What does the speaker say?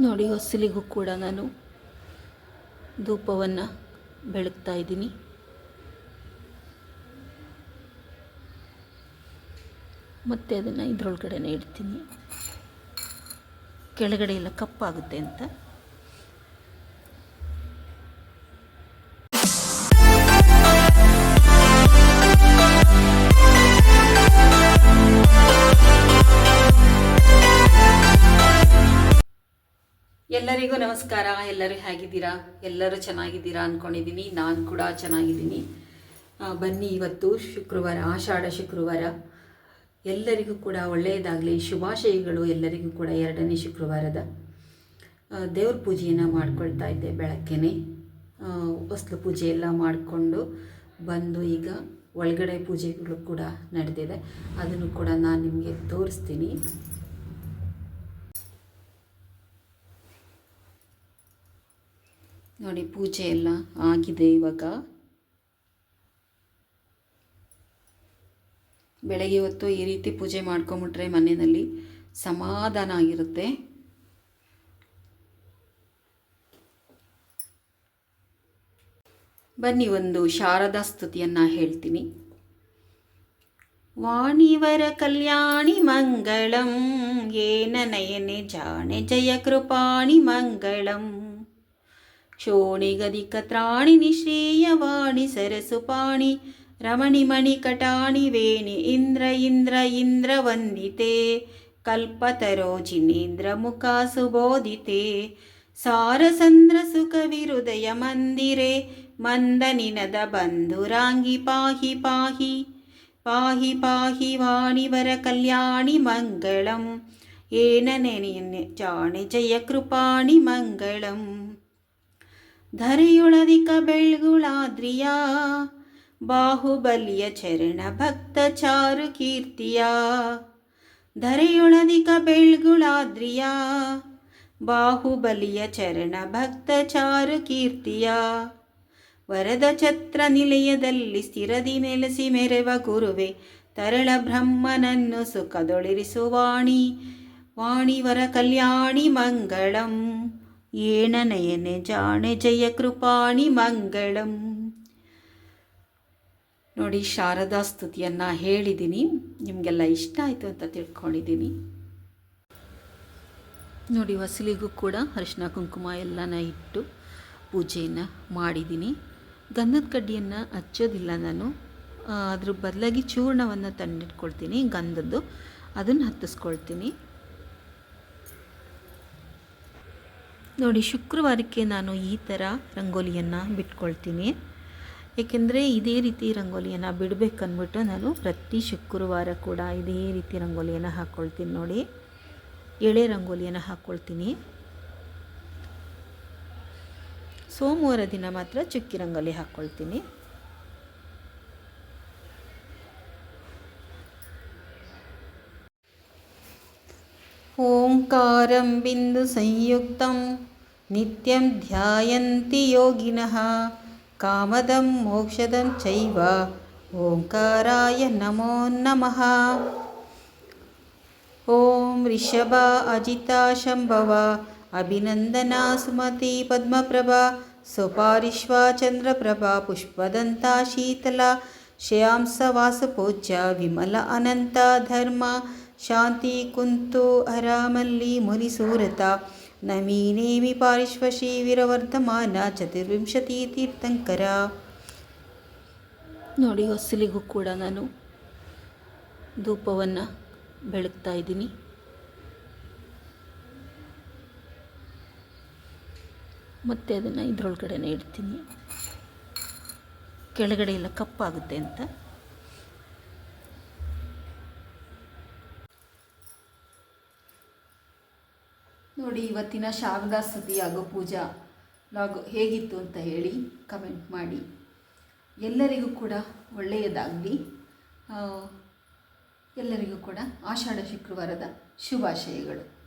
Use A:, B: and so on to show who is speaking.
A: ನೋಡಿ, ಹೊಸಲಿಗೂ ಕೂಡ ನಾನು ಧೂಪವನ್ನು ಬೆಳಗ್ತಾ ಇದ್ದೀನಿ. ಮತ್ತು ಅದನ್ನು ಇದರೊಳಗಡೆನೇ ಇಡ್ತೀನಿ. ಕೆಳಗಡೆ ಎಲ್ಲ ಕಪ್ಪಾಗುತ್ತೆ ಅಂತ. ಎಲ್ಲರಿಗೂ ನಮಸ್ಕಾರ. ಎಲ್ಲರೂ ಹೇಗಿದ್ದೀರಾ? ಎಲ್ಲರೂ ಚೆನ್ನಾಗಿದ್ದೀರಾ ಅಂದ್ಕೊಂಡಿದ್ದೀನಿ ನಾನು ಕೂಡ ಚೆನ್ನಾಗಿದ್ದೀನಿ. ಬನ್ನಿ ಇವತ್ತು ಶುಕ್ರವಾರ, ಆಷಾಢ ಶುಕ್ರವಾರ. ಎಲ್ಲರಿಗೂ ಕೂಡ ಒಳ್ಳೆಯದಾಗಲಿ. ಶುಭಾಶಯಗಳು ಎಲ್ಲರಿಗೂ ಕೂಡ ಎರಡನೇ ಶುಕ್ರವಾರದ. ದೇವ್ರ ಪೂಜೆಯನ್ನು ಮಾಡ್ಕೊಳ್ತಾ ಇದ್ದೆ ಬೆಳಗ್ಗೆನೆ. ಹೊಸ್ಲು ಪೂಜೆ ಎಲ್ಲ ಮಾಡಿಕೊಂಡು ಬಂದು ಈಗ ಒಳಗಡೆ ಪೂಜೆಗಳು ಕೂಡ ನಡೆದಿದೆ. ಅದನ್ನು ಕೂಡ ನಾನು ನಿಮಗೆ ತೋರಿಸ್ತೀನಿ. ನೋಡಿ, ಪೂಜೆ ಎಲ್ಲ ಆಗಿದೆ ಇವಾಗ. ಬೆಳಗ್ಗೆ ಹೊತ್ತು ಈ ರೀತಿ ಪೂಜೆ ಮಾಡ್ಕೊಂಬಿಟ್ರೆ ಮನೆಯಲ್ಲಿ ಸಮಾಧಾನ ಆಗಿರುತ್ತೆ. ಬನ್ನಿ, ಒಂದು ಶಾರದಾ ಸ್ತುತಿಯನ್ನು ಹೇಳ್ತೀನಿ. ವಾಣಿವರ ಕಲ್ಯಾಣಿ ಮಂಗಳಂ, ಏನ ನಯನೆ ಜಾಣೆ ಜಯ ಕೃಪಾಣಿ ಮಂಗಳಂ. क्षोणिगदिकत्राणि निःश्रेयवाणि सरसुपाणि रमणिमणिकटाणि वेणि इन्द्र इन्द्र इन्द्रवन्दिते कल्पतरोजिनेन्द्रमुखासुबोधिते सारसन्द्रसुखविहृदयमन्दिरे मन्दनिनदबन्धुराङ्गि पाहि पाहि पाहि पाहि वाणि वरकल्याणि येन चाणि जयकृपाणि मङ्गलम् ಧರೆಯೊಳದಿಕ ಬೆಳ್ಗುಳಾದ್ರಿಯ, ಬಾಹುಬಲಿಯ ಚರಣ ಭಕ್ತ ಚಾರು ಕೀರ್ತಿಯ. ಧರೆಯೊಳದಿಕ ಬೆಳ್ಗುಳಾದ್ರಿಯ, ಬಾಹುಬಲಿಯ ಚರಣ ಭಕ್ತ ಚಾರು ಕೀರ್ತಿಯ. ವರದ ಛತ್ರ ನಿಲಯದಲ್ಲಿ ಸ್ಥಿರದಿ ನೆಲೆಸಿ ಮೆರೆವ ಗುರುವೆ, ತರಳ ಬ್ರಹ್ಮನನ್ನು ಸುಖದೊಳಿರಿಸುವಾಣಿ ವಾಣಿವರ ಕಲ್ಯಾಣಿ ಮಂಗಳಂ. ನಯನೆ ಜಾಣೆ ಜಯ ಕೃಪಾಣಿ ಮಂಗಳಂ. ನೋಡಿ, ಶಾರದಾ ಸ್ತುತಿಯನ್ನು ಹೇಳಿದ್ದೀನಿ ನಿಮಗೆಲ್ಲ ಇಷ್ಟ ಆಯಿತು ಅಂತ ತಿಳ್ಕೊಂಡಿದ್ದೀನಿ ನೋಡಿ ವಸಲಿಗೂ ಕೂಡ ಅರಿಶಿನ ಕುಂಕುಮ ಎಲ್ಲನ ಇಟ್ಟು ಪೂಜೆಯನ್ನು ಮಾಡಿದ್ದೀನಿ ಗಂಧದ ಕಡ್ಡಿಯನ್ನು ಹಚ್ಚೋದಿಲ್ಲ ನಾನು. ಅದ್ರ ಬದಲಾಗಿ ಚೂರ್ಣವನ್ನು ತಂದಿಟ್ಕೊಳ್ತೀನಿ ಗಂಧದ್ದು. ಅದನ್ನು ಹತ್ತಿಸ್ಕೊಳ್ತೀನಿ. ನೋಡಿ, ಶುಕ್ರವಾರಕ್ಕೆ ನಾನು ಈ ಥರ ರಂಗೋಲಿಯನ್ನು ಬಿಟ್ಕೊಳ್ತೀನಿ. ಏಕೆಂದರೆ ಇದೇ ರೀತಿ ರಂಗೋಲಿಯನ್ನು ಬಿಡಬೇಕನ್ಬಿಟ್ಟು ನಾನು ಪ್ರತಿ ಶುಕ್ರವಾರ ಕೂಡ ಇದೇ ರೀತಿ ರಂಗೋಲಿಯನ್ನು ಹಾಕ್ಕೊಳ್ತೀನಿ ನೋಡಿ. ಎಳೆ ರಂಗೋಲಿಯನ್ನು ಹಾಕ್ಕೊಳ್ತೀನಿ ಸೋಮವಾರ ದಿನ ಮಾತ್ರ ಚುಕ್ಕಿ ರಂಗೋಲಿ ಹಾಕ್ಕೊಳ್ತೀನಿ ಓಂಕಾರಂ ಬಿಂದು ಸಂಯುಕ್ತಂ नित्यं ध्यायन्ति योगिनः कामदं मोक्षदं चैव। ओङ्काराय नमो नमः। ॐ ऋषभा अजिता शम्भवा अभिनन्दना सुमती पद्मप्रभा स्वपरिष्वाचन्द्रप्रभा पुष्पदन्ता शीतला श्यांसवासपूज्या विमल अनन्ता धर्मा ಶಾಂತಿ ಕುಂತು ಅರಾಮಲ್ಲಿ ಮುನಿಸೂರತ. ನಮೀನೇಮಿ ಪಾರಿಶ್ವಶಿ ವೀರವರ್ಧಮಾನ ಚತುರ್ವಿಂಶತಿ ತೀರ್ಥಂಕರ. ನೋಡಿ ಹೊಸಲಿಗೂ ಕೂಡ ನಾನು ಧೂಪವನ್ನು ಬೆಳಗ್ತಾ ಇದ್ದೀನಿ. ಮತ್ತು ಅದನ್ನು ಇದರೊಳಗಡೆನೇ ಇಡ್ತೀನಿ. ಕೆಳಗಡೆ ಎಲ್ಲ ಕಪ್ಪಾಗುತ್ತೆ ಅಂತ. ನೋಡಿ, ಇವತ್ತಿನ ಶಾರದಾ ಸ್ತುತಿ ಹಾಗೂ ಪೂಜಾ ಲಾಗ್ ಹೇಗಿತ್ತು ಅಂತ ಹೇಳಿ ಕಮೆಂಟ್ ಮಾಡಿ. ಎಲ್ಲರಿಗೂ ಕೂಡ ಒಳ್ಳೆಯದಾಗಲಿ. ಎಲ್ಲರಿಗೂ ಕೂಡ ಆಷಾಢ ಶುಕ್ರವಾರದ ಶುಭಾಶಯಗಳು.